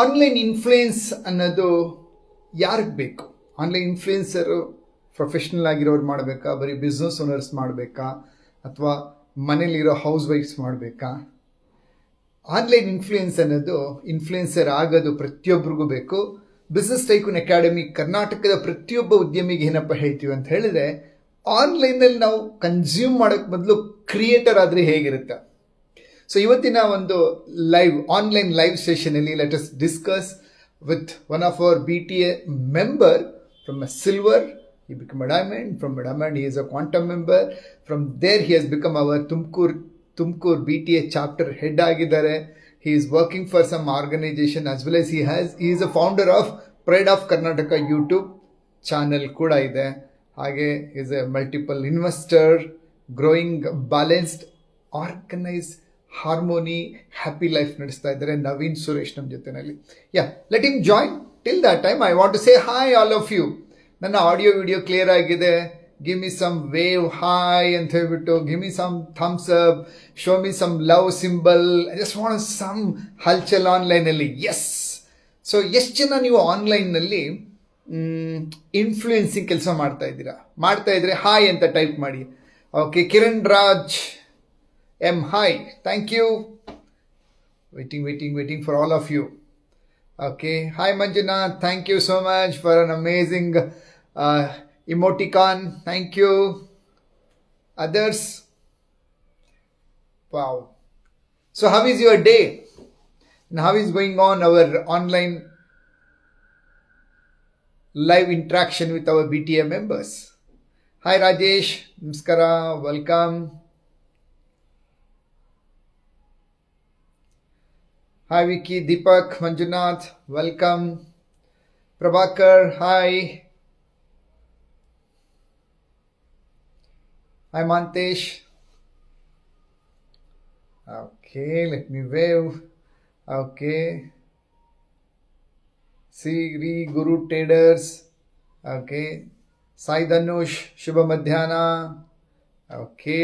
Online influence ಅನ್ನೋದು ಯಾರಿಗೆ ಬೇಕು? ಆನ್ಲೈನ್ ಇನ್ಫ್ಲುಯೆನ್ಸರು ಪ್ರೊಫೆಷ್ನಲ್ ಆಗಿರೋರು ಮಾಡಬೇಕಾ? ಬರೀ ಬಿಸ್ನೆಸ್ ಓನರ್ಸ್ ಮಾಡಬೇಕಾ? ಅಥವಾ ಮನೇಲಿರೋ ಹೌಸ್ ವೈಫ್ಸ್ ಮಾಡಬೇಕಾ? ಆನ್ಲೈನ್ ಇನ್ಫ್ಲುಯೆನ್ಸ್ ಅನ್ನೋದು ಇನ್ಫ್ಲುಯೆನ್ಸರ್ ಆಗೋದು ಪ್ರತಿಯೊಬ್ಬರಿಗೂ ಬೇಕು. ಬಿಸ್ನೆಸ್ ಟೈಕೂನ್ ಅಕಾಡೆಮಿ ಕರ್ನಾಟಕದ ಪ್ರತಿಯೊಬ್ಬ ಉದ್ಯಮಿಗೆ ಏನಪ್ಪ ಹೇಳ್ತೀವಿ ಅಂತ ಹೇಳಿದ್ರೆ ಆನ್ಲೈನಲ್ಲಿ ನಾವು ಕನ್ಸ್ಯೂಮ್ ಮಾಡೋಕ್ಕೆ ಮೊದಲು ಕ್ರಿಯೇಟರ್ ಆದರೆ ಹೇಗಿರುತ್ತೆ? ಸೊ ಇವತ್ತಿನ ಒಂದು live online live ಸೆಷನಲ್ಲಿ let us discuss with one of our B T A member from a silver he become a diamond from diamond he is a quantum member from there he has become our Tumkur Tumkur B T A chapter head ಆಗಿದ್ದಾರೆ. He is working for some organisation as well as he has he is a founder of pride of Karnataka YouTube channel ಕೂಡ ಇದೆ. ಹಾಗೆ is a multiple investor growing balanced organised harmony, happy life ನಡೆಸ್ತಾ ಇದ್ದಾರೆ ನವೀನ್ ಸುರೇಶ್ ನಮ್ಮ ಜೊತೆನಲ್ಲಿ. Yeah let him join till that time I want to say hi all of you ನನ್ನ audio video clear ಆಗಿದೆ. Give me some wave hi ಅಂತ ಹೇಳ್ಬಿಟ್ಟು give me some thumbs up show me some love symbol just want some ಹಲ್ಚಲ್ ಆನ್ಲೈನಲ್ಲಿ yes so ಎಷ್ಟು ಜನ ನೀವು ಆನ್ಲೈನ್ನಲ್ಲಿ influencing ಕೆಲಸ ಮಾಡ್ತಾ ಇದ್ದೀರಾ? ಮಾಡ್ತಾ ಇದ್ರೆ ಹಾಯ್ ಅಂತ ಟೈಪ್ ಮಾಡಿ. Okay Kiran Raj M. Hi, thank you. Waiting, waiting, waiting for all of you. Okay. Hi, Manjana. Thank you so much for an amazing uh, emoticon. Thank you. Others. Wow. So, how is your day? And how is going on our online live interaction with our BTM members? Hi, Rajesh. Namaskara. Welcome. Hi Vicky Deepak Manjunath welcome Prabhakar hi hi Manthesh okay let me wave okay Siri Guru traders okay Sai Dhanush Shubh मध्याना okay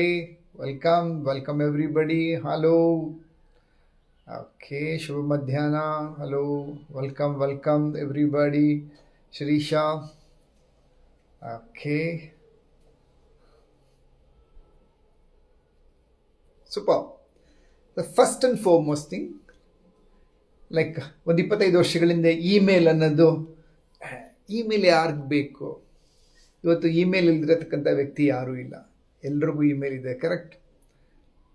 welcome welcome everybody hello okay, ಶುಭ ಮಧ್ಯಾಹ್ನ. Hello welcome welcome everybody Shrisha. Okay. Super the first and foremost thing like ಒಂದು ಇಪ್ಪತ್ತೈದು ವರ್ಷಗಳಿಂದ email ಅನ್ನೋದು email ಯಾರಿಗೆ ಬೇಕು? ಇವತ್ತು email ಇಲ್ದಿರತಕ್ಕಂಥ ವ್ಯಕ್ತಿ ಯಾರೂ ಇಲ್ಲ. ಎಲ್ರಿಗೂ ಇಮೇಲ್ ಇದೆ ಕರೆಕ್ಟ್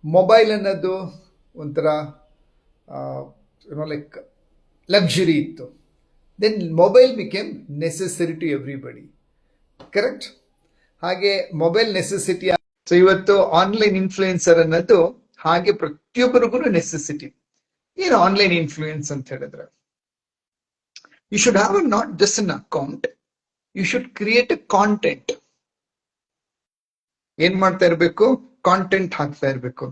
ಮೊಬೈಲ್ ಅನ್ನೋದು ಒಂಥರ ಏನೋ ಲೈಕ್ ಲಕ್ಸುರಿ ಇತ್ತು. Then mobile became necessary to everybody correct ಹಾಗೆ ಮೊಬೈಲ್ ನೆಸೆಸಿಟಿ ಸೊ ಇವತ್ತು ಆನ್ಲೈನ್ ಇನ್ಫ್ಲೂಯೆನ್ಸರ್ ಅನ್ನೋದು ಹಾಗೆ ಪ್ರತಿಯೊಬ್ಬರಿಗೂ ನೆಸೆಸಿಟಿ ಏನು ಆನ್ಲೈನ್ ಇನ್ಫ್ಲೂಯೆನ್ಸ್ ಅಂತ ಹೇಳಿದ್ರೆ? You should have not just an account you should create a content ಏನ್ ಮಾಡ್ತಾ ಇರಬೇಕು? ಕಾಂಟೆಂಟ್ ಹಾಕ್ತಾ ಇರಬೇಕು.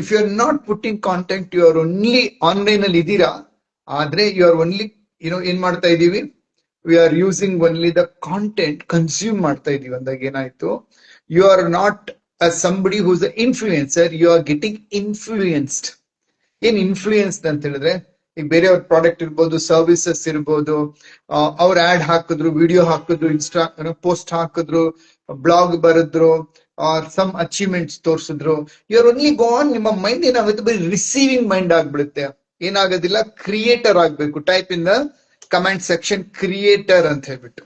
If you are not putting contact you are only online ಅಲ್ಲಿ ಇದ್ದೀರಾ? ಆದ್ರೆ ಯು ಆರ್ ಓನ್ಲಿ ಏನೋ ಏನ್ ಮಾಡ್ತಾ ಇದೀವಿ we are using only the content consume ಮಾಡ್ತಾ ಇದೀವಿ ಅಂದಾಗ ಏನಾಯ್ತು? You are not somebody who's the influencer you are getting influenced ಏನ್ ಇನ್ಫ್ಲೂಯೆನ್ಸ್ ಅಂತ ಹೇಳಿದ್ರೆ, ಈಗ ಬೇರೆಯವ್ರ ಪ್ರಾಡಕ್ಟ್ ಇರ್ಬೋದು ಸರ್ವಿಸಸ್ ಇರ್ಬೋದು ಅವ್ರ ಆಡ್ ಹಾಕಿದ್ರು ವಿಡಿಯೋ ಹಾಕಿದ್ರು ಇನ್ಸ್ಟಾ ಪೋಸ್ಟ್ ಹಾಕಿದ್ರು ಬ್ಲಾಗ್ ಬರೆದ್ರು ಆರ್ ಸಮ್ ಅಚೀವ್ಮೆಂಟ್ಸ್ ತೋರಿಸಿದ್ರು. ಇವ್ರ ಓನ್ಲಿ ಗೋನ್ ನಿಮ್ಮ ಮೈಂಡ್ ಏನಾಗುತ್ತೆ? ಬರೀ ರಿಸೀವಿಂಗ್ ಮೈಂಡ್ ಆಗ್ಬಿಡುತ್ತೆ. ಏನಾಗೋದಿಲ್ಲ? ಕ್ರಿಯೇಟರ್ ಆಗ್ಬೇಕು. Type in the comment section creator ಅಂತ ಹೇಳ್ಬಿಟ್ಟು.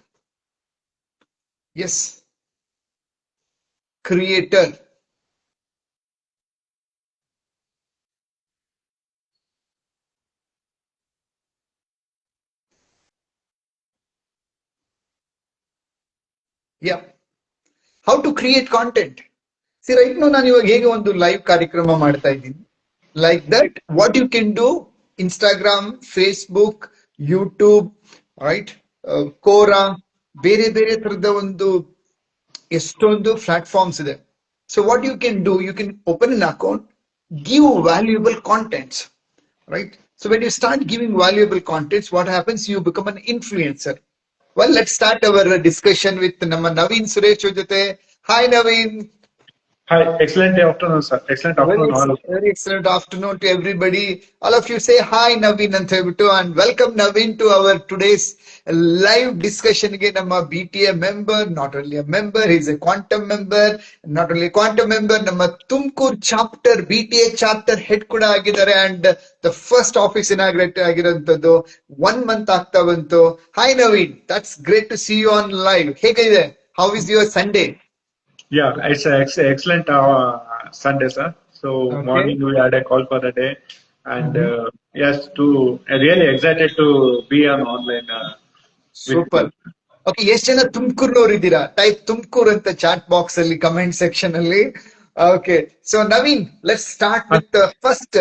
Yes creator yeah how to create content see right no ನಾನು ಇವಾಗ ಹೇಗೆ ಒಂದು ಲೈವ್ ಕಾರ್ಯಕ್ರಮ ಮಾಡ್ತಾ ಇದ್ದೀನಿ. Like that what you can do Instagram Facebook YouTube right Quora ಬೇರೆ ಬೇರೆ ತರದ ಒಂದು ಎಷ್ಟೊಂದು ಪ್ಲಾಟ್ಫಾರ್ಮ್ಸ್ ಇದೆ. So what you can do you can open an account give valuable contents right so when you start giving valuable contents what happens you become an influencer Well, let's start our discussion with Nama Naveen Suresh. Hi, Naveen. Hi, excellent afternoon, sir. Excellent Very, afternoon, all. you. very excellent afternoon to everybody. All of you say hi Naveen and Thevito, and welcome Naveen to our today's live discussion Again, I'm a BTA member, not only a member, he's a quantum member, not only a quantum member, ನಮ್ಮ Tumkur chapter, BTA chapter head kuda agidare and the first office inaugurate ಆಗಿರೋಂಥದ್ದು one month ಆಗ್ತಾ ಬಂತು hi Naveen that's great to see you on live ಹೇಗಿದೆ how is your Sunday Yeah, it's an ex- excellent uh, Sunday, sir. So Okay. morning we had a call for the day, and mm-hmm. uh, yes, to uh, really excited to be on online. Uh, Super. Super okay ಎಷ್ಟ್ ಜನ ತುಮಕೂರ್ನವ್ರು ಇದ್ದೀರಾ type Tumkur ಅಂತ chat box ಅಲ್ಲಿ comment section ಅಲ್ಲಿ okay so Naveen let start with first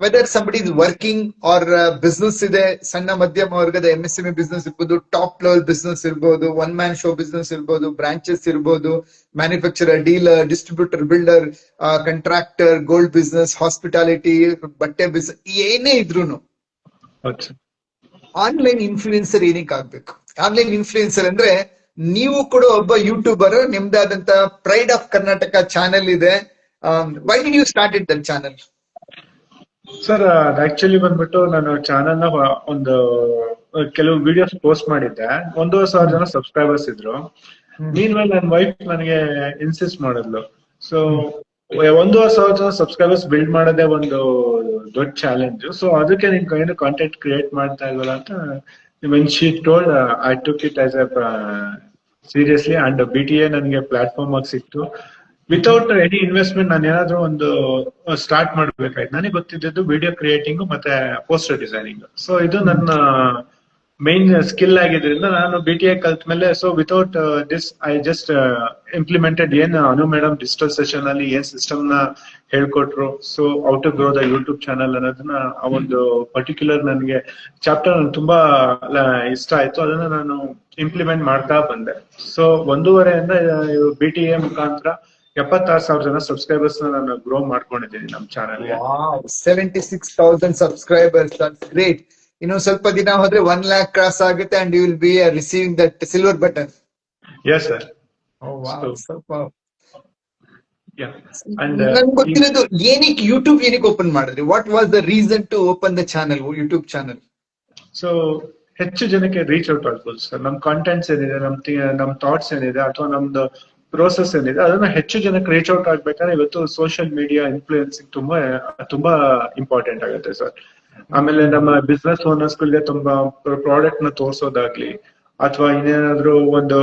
whether somebody is working or business ಇದೆ ಸಣ್ಣ ಮಧ್ಯಮ ವರ್ಗದ ಎಂ ಎಸ್ ಎಂ ಬಿಸ್ನೆಸ್ ಇರ್ಬೋದು ಟಾಪ್ ಲೆವೆಲ್ ಬಿಸ್ನೆಸ್ ಇರ್ಬೋದು ಒನ್ ಮ್ಯಾನ್ ಶೋ ಬಿಸ್ನೆಸ್ ಇರ್ಬೋದು ಬ್ರಾಂಚಸ್ ಇರ್ಬೋದು manufacturer dealer distributor builder contractor gold business hospitality ಬಟ್ಟೆ business ಏನೇ ಇದ್ರು ಆನ್ಲೈನ್ ಇನ್ಫ್ಲೂಯೆನ್ಸರ್ ಏನಕ್ಕೆ ಆಗ್ಬೇಕು? ಆನ್ಲೈನ್ ಇನ್ಫ್ಲೂಯೆನ್ಸರ್ ಅಂದ್ರೆ ನೀವು ಕೂಡ ಒಬ್ಬ ಯೂಟ್ಯೂಬರ್ ನಿಮ್ದಾದಂತ ಪ್ರೈಡ್ ಆಫ್ ಕರ್ನಾಟಕ ಚಾನೆಲ್ ಇದೆ. Why did you start it then channel sir actually ಬಂದ್ಬಿಟ್ಟು ನಾನು ಚಾನಲ್ನ ಒಂದು ಕೆಲವು ವಿಡಿಯೋಸ್ ಪೋಸ್ಟ್ ಮಾಡಿದ್ದೆ. ಒಂದೂವರೆ ಸಾವಿರ ಜನ ಸಬ್ಸ್ಕ್ರೈಬರ್ಸ್ ಇದ್ರು. ಮೀನ್ ಮೇಲೆ ನನ್ನ ವೈಫ್ ನನಗೆ ಇನ್ಸಿಸ್ಟ್ ಮಾಡಿದ್ಲು. ಸೊ ಒಂದೂವರೆ ಸಾವಿರ ಜನ ಸಬ್ಸ್ಕ್ರೈಬರ್ಸ್ ಬಿಲ್ಡ್ ಮಾಡೋದೇ ಒಂದು ದೊಡ್ಡ ಚಾಲೆಂಜ್ ಸೊ ಅದಕ್ಕೆ ನಿಮ್ಗೆ ಏನು ಕಾಂಟೆಂಟ್ ಕ್ರಿಯೇಟ್ ಮಾಡ್ತಾ ಇಲ್ವಲ್ಲ ಅಂತ when she told I took it as a seriously and B T A ನನಗೆ ಪ್ಲಾಟ್ಫಾರ್ಮ್ ಆಗಿ ಸಿಕ್ತು. ವಿತೌಟ್ ಎನಿ ಇನ್ವೆಸ್ಟ್ಮೆಂಟ್ ನಾನು ಏನಾದ್ರೂ ಒಂದು ಸ್ಟಾರ್ಟ್ ಮಾಡ್ಬೇಕಾಯ್ತು. ನನಗೆ ಗೊತ್ತಿದ್ದು ವಿಡಿಯೋ ಕ್ರಿಯೇಟಿಂಗ್ ಮತ್ತೆ ಪೋಸ್ಟರ್ ಡಿಸೈನಿಂಗ್ ಸೊ ಇದು ನನ್ನ ಮೈನ್ ಸ್ಕಿಲ್ ಆಗಿದ್ರಿಂದ ನಾನು ಬಿ ಟಿ ಎ ಕಲ್ತ ಮೇಲೆ so without this I just implemented ಏನ್ ಅನು ಮೇಡಮ್ ಡಿಜಿಟಲ್ ಸೆಷನ್ ಅಲ್ಲಿ ಏನ್ ಸಿಸ್ಟಮ್ನ ಹೇಳ್ಕೊಟ್ರು. So out of grow the YouTube channel ಅನ್ನೋದನ್ನ ಆ ಒಂದು ಪರ್ಟಿಕ್ಯುಲರ್ ನನಗೆ ಚಾಪ್ಟರ್ ತುಂಬಾ ಇಷ್ಟ ಆಯ್ತು. ಅದನ್ನ ನಾನು ಇಂಪ್ಲಿಮೆಂಟ್ ಮಾಡ್ತಾ ಬಂದೆ. ಸೊ ಒಂದೂವರೆಯಿಂದ ಬಿ ಟಿ ಎ ಮುಖಾಂತರ ಎಪ್ಪತ್ತಾರು ಸಾವಿರ ಜನ ಸಬ್ಸ್ಕ್ರೈಬರ್ಸ್ ನಾನು ಗ್ರೋ ಮಾಡ್ಕೊಂಡಿದ್ದೀನಿ ನಮ್ಮ channel seventy six thousand subscribers great ಇನ್ನು ಸ್ವಲ್ಪ ದಿನ ಹೋದ್ರೆ ಒನ್ ಲ್ಯಾಕ್ ಕ್ರಾಸ್ ಆಗುತ್ತೆ and you will be receiving that silver button yes sir ಗೊತ್ತಿರೋದು ಏನಕ್ಕೆ ಯೂಟ್ಯೂಬ್ ಏನಕ್ಕೆ ಓಪನ್ ಮಾಡಿದ್ರಿ? What was the reason to open the channel YouTube channel so ಹೆಚ್ಚು ಜನಕ್ಕೆ ರೀಚ್ ಔಟ್ ಆಗ್ಬೋದು ಸರ್ ನಮ್ ಕಂಟೆಂಟ್ಸ್ ಏನಿದೆ ನಮ್ ನಮ್ ಥಾಟ್ಸ್ ಏನಿದೆ ಅಥವಾ ನಮ್ದು ಪ್ರೋಸೆಸ್ ಏನಿದೆ, ಅದನ್ನ ಹೆಚ್ಚು ಜನಕ್ಕೆ ರೀಚ್ ಔಟ್ ಆಗ್ಬೇಕಾದ್ರೆ ಇವತ್ತು ಸೋಷಿಯಲ್ ಮೀಡಿಯಾ ಇನ್ಫ್ಲೂಯೆನ್ಸಿಂಗ್ ತುಂಬಾ ತುಂಬಾ ಇಂಪಾರ್ಟೆಂಟ್ ಆಗುತ್ತೆ ಸರ್ ಆಮೇಲೆ ನಮ್ಮ ಬಿಸ್ನೆಸ್ ಓನರ್ಸ್ ಗಳಿಗೆ ತುಂಬಾ ಪ್ರಾಡಕ್ಟ್ನ ತೋರ್ಸೋದಾಗ್ಲಿ, ಅಥವಾ ಇನ್ನೇನಾದ್ರೂ ಒಂದು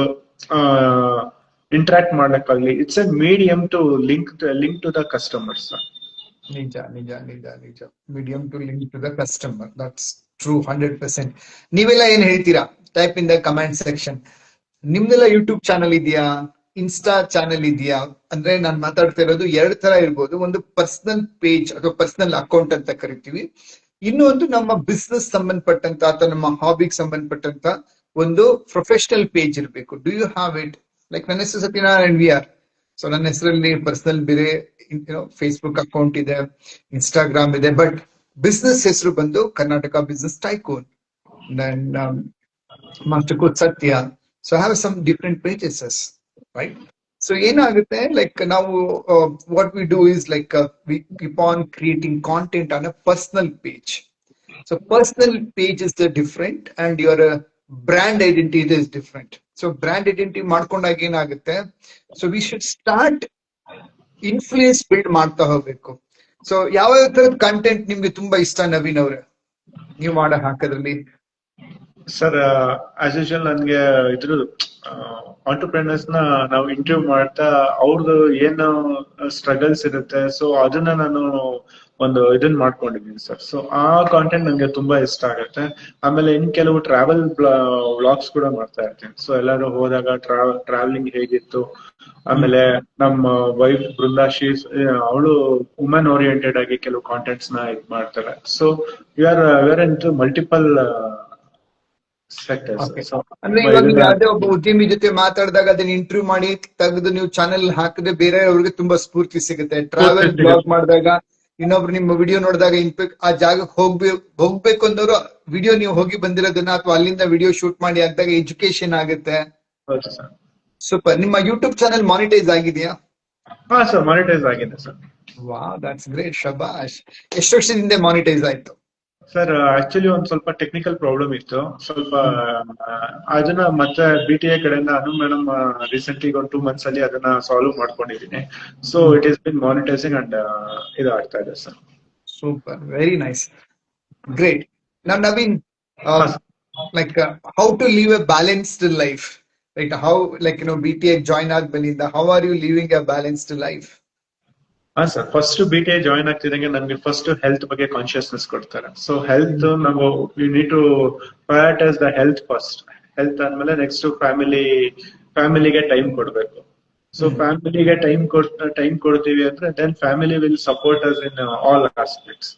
interact ಮಾಡ್ಲಿಕ್ಕಾಗ್ಲಿ it's a medium to link link to the customers ನಿಜ ನಿಜ ನಿಜ ನಿಜ. Medium to link to the customer that's true hundred percent ನೀವೆಲ್ಲ ಏನ್ ಹೇಳ್ತೀರಾ? Type in the comment section ನಿಮ್ದೆಲ್ಲ ಯೂಟ್ಯೂಬ್ ಚಾನಲ್ ಇದೆಯಾ? ಇನ್ಸ್ಟಾ ಚಾನೆಲ್ ಇದೆಯಾ? ಅಂದ್ರೆ ನಾನು ಮಾತಾಡ್ತಾ ಇರೋದು ಎರಡ್ ತರ ಇರ್ಬೋದು. ಒಂದು ಪರ್ಸನಲ್ ಪೇಜ್ ಅಥವಾ ಪರ್ಸನಲ್ ಅಕೌಂಟ್ ಅಂತ ಕರಿತೀವಿ. ಇನ್ನೊಂದು ನಮ್ಮ ಬಿಸ್ನೆಸ್ ಸಂಬಂಧಪಟ್ಟಂತ ಅಥವಾ ನಮ್ಮ ಹಾಬಿಗೆ ಸಂಬಂಧಪಟ್ಟಂತ ಒಂದು ಪ್ರೊಫೆಷನಲ್ ಪೇಜ್ ಇರಬೇಕು. Do you have it like ನನ್ನ ಹೆಸರು ಸತ್ಯನಾರಾಯಣ್ ವಿ ಆರ್. ಸೊ ನನ್ನ ಹೆಸರಲ್ಲಿ ಪರ್ಸನಲ್ ಬೇರೆ ಫೇಸ್ಬುಕ್ ಅಕೌಂಟ್ ಇದೆ ಇನ್ಸ್ಟಾಗ್ರಾಮ್ ಇದೆ ಬಟ್ ಬಿಸ್ನೆಸ್ ಹೆಸರು ಬಂದು Karnataka business tycoon master coach Satya so have some different pages right so ಏನಾಗುತ್ತೆ ಲೈಕ್ ನಾವು what we do is like we keep on creating content on a personal page so personal page is different and your brand identity is different so brand identity ಮಾಡ್ಕೊಂಡಾಗ ಏನಾಗುತ್ತೆ so we should start influence build ಮಾಡ್ತಾ ಹೋಗ್ಬೇಕು. So ಯಾವ ಯಾವ ತರದ content ನಿಮ್ಗೆ ತುಂಬಾ ಇಷ್ಟ, ನವೀನ್ ಅವ್ರೆ? ನೀವು ಮಾಡೋ ಹಾಕೋದ್ರಲ್ಲಿ. ಸರ್ ಆಸ್ ಯೂಶುವಲ್ ನನ್ಗೆ ಇದ್ರ ಆಂಟರ್ಪ್ರಿನರ್ಸ್ನ ನಾವು ಇಂಟರ್ವ್ಯೂ ಮಾಡ್ತಾ ಅವ್ರದ್ದು ಏನು ಸ್ಟ್ರಗಲ್ಸ್ ಇರುತ್ತೆ. ಸೊ ಅದನ್ನ ನಾನು ಒಂದು ಇದನ್ನ ಮಾಡ್ಕೊಂಡಿದ್ದೀನಿ ಸರ್ ಸೊ ಆ ಕಾಂಟೆಂಟ್ ನಂಗೆ ತುಂಬಾ ಇಷ್ಟ ಆಗುತ್ತೆ. ಆಮೇಲೆ ಇನ್ ಕೆಲವು ಟ್ರಾವೆಲ್ ವ್ಲಾಗ್ಸ್ ಕೂಡ ಮಾಡ್ತಾ ಇರ್ತೀನಿ. ಸೊ ಎಲ್ಲಾರು ಹೋದಾಗ ಟ್ರಾವೆಲ್ ಟ್ರಾವೆಲಿಂಗ್ ಹೇಗಿತ್ತು? ಆಮೇಲೆ ನಮ್ಮ ವೈಫ್ ಬೃಂದಾ ಅವಳು ವುಮೆನ್ ಓರಿಯೆಂಟೆಡ್ ಆಗಿ ಕೆಲವು ಕಾಂಟೆಂಟ್ಸ್ನ ಇದ್ ಮಾಡ್ತಾರೆ. So you are where in multiple. ಅಂದ್ರೆ ಇವಾಗ ನೀವು ಯಾವ್ದೇ ಒಬ್ಬ ಉದ್ಯಮಿ ಜೊತೆ ಮಾತಾಡಿದಾಗ ಅದನ್ನ ಇಂಟರ್ವ್ಯೂ ಮಾಡಿ ತೆಗೆದು ನೀವು ಚಾನೆಲ್ ಹಾಕಿದ್ರೆ ಬೇರೆಯವ್ರಿಗೆ ತುಂಬಾ ಸ್ಫೂರ್ತಿ ಸಿಗುತ್ತೆ. ಟ್ರಾವೆಲ್. ಬ್ಲಾಗ್ ಮಾಡಿದಾಗ ಇನ್ನೊಬ್ರು ನಿಮ್ಮ ವಿಡಿಯೋ ನೋಡಿದಾಗ ಇನ್ಪೆಕ್ಟ್ ಆ ಜಾಗಕ್ಕೆ ಹೋಗ್ಬೇಕು ಹೋಗ್ಬೇಕು ಅಂದವರು ವಿಡಿಯೋ ನೀವು ಹೋಗಿ ಬಂದಿರೋದನ್ನ ಅಥವಾ ಅಲ್ಲಿಂದ ವಿಡಿಯೋ ಶೂಟ್ ಮಾಡಿ ಹಾಕಿದಾಗ ಎಜುಕೇಶನ್ ಆಗುತ್ತೆ. ಸೂಪರ್ ನಿಮ್ಮ ಯೂಟ್ಯೂಬ್ ಚಾನೆಲ್ ಮಾನಿಟೈಸ್ ಆಗಿದೆಯಾ? ಹಾ ಸರ್ ಮಾನಿಟೈಸ್ ಆಗಿದೆ ಸರ್. ವಾ ದಟ್ಸ್ ಗ್ರೇಟ್ ಶಬಾಶ್ ಎಷ್ಟು ವರ್ಷದಿಂದ ಮಾನಿಟೈಸ್ ಆಯ್ತು? ಸರ್ ಆಕ್ಚುಲಿ uh, ಒಂದ್ ಸ್ವಲ್ಪ ಟೆಕ್ನಿಕಲ್ ಪ್ರಾಬ್ಲಮ್ ಇತ್ತು. ಸ್ವಲ್ಪ ಅದನ್ನ ಮತ್ತೆ ಬಿ ಟಿ ಕಡೆಯಿಂದ ಅನು ಮೇಡಮ್ ರೀಸೆಂಟ್ಲಿ ಒಂದ್ ಟೂ ಮಂತ್ಸ್ ಅಲ್ಲಿ ಅದನ್ನ ಸಾಲ್ವ್ ಮಾಡ್ಕೊಂಡಿದ್ದೀನಿ so it is been monetising and ಇದು ಆಗ್ತಾ ಇದೆ sir super very nice great ನಮ್ Naveen like how to live a balanced life like how like you know B T I join ಆಗ್ how are you living a balanced life ಹಾ sir first B T I join ಆಗ್ತಿದಂಗೆ ನಮ್ಗೆ first health ಬಗ್ಗೆ consciousness ಕೊಡ್ತಾರೆ. So health ನಾವು you need to prioritise the health first health ಆದ್ಮೇಲೆ next family ಫ್ಯಾಮಿಲಿಗೆ time ಕೊಡ್ಬೇಕು. So ಫ್ಯಾಮಿಲಿಗೆ ಟೈಮ್ ಕೊಡ್ ಟೈಮ್ ಕೊಡ್ತೀವಿ ಅಂದ್ರೆ then family will support us in all aspects